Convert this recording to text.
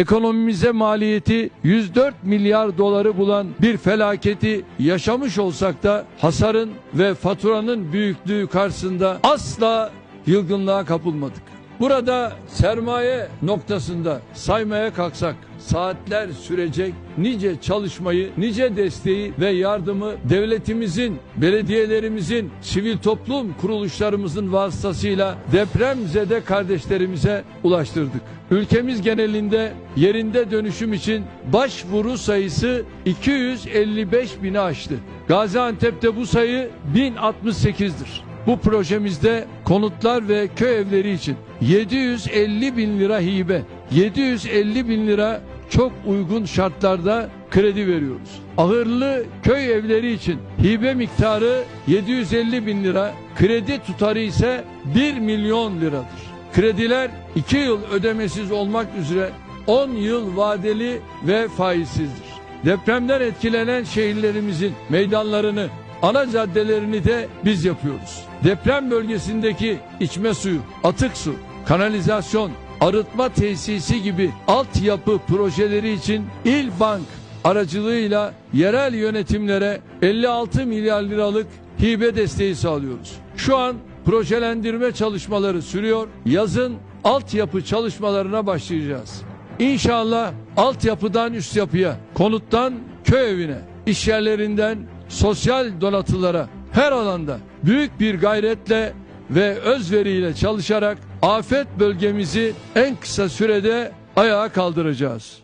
ekonomimize maliyeti 104 milyar doları bulan bir felaketi yaşamış olsak da hasarın ve faturanın büyüklüğü karşısında asla yılgınlığa kapılmadık. Burada sermaye noktasında saymaya kalksak saatler sürecek nice çalışmayı, nice desteği ve yardımı devletimizin, belediyelerimizin, sivil toplum kuruluşlarımızın vasıtasıyla depremzede kardeşlerimize ulaştırdık. Ülkemiz genelinde yerinde dönüşüm için başvuru sayısı 255 bini aştı. Gaziantep'te bu sayı 1068'dir. Bu projemizde konutlar ve köy evleri için 750 bin lira hibe, 750 bin lira çok uygun şartlarda kredi veriyoruz. Ahırlı köy evleri için hibe miktarı 750 bin lira, kredi tutarı ise 1 milyon liradır. Krediler 2 yıl ödemesiz olmak üzere 10 yıl vadeli ve faizsizdir. Depremden etkilenen şehirlerimizin meydanlarını, ana caddelerini de biz yapıyoruz. Deprem bölgesindeki içme suyu, atık su, kanalizasyon, arıtma tesisi gibi altyapı projeleri için İl Bank aracılığıyla yerel yönetimlere 56 milyar liralık hibe desteği sağlıyoruz. Şu an projelendirme çalışmaları sürüyor. Yazın altyapı çalışmalarına başlayacağız. İnşallah altyapıdan üst yapıya, konuttan köy evine, iş yerlerinden sosyal donatılara her alanda büyük bir gayretle ve özveriyle çalışarak afet bölgemizi en kısa sürede ayağa kaldıracağız.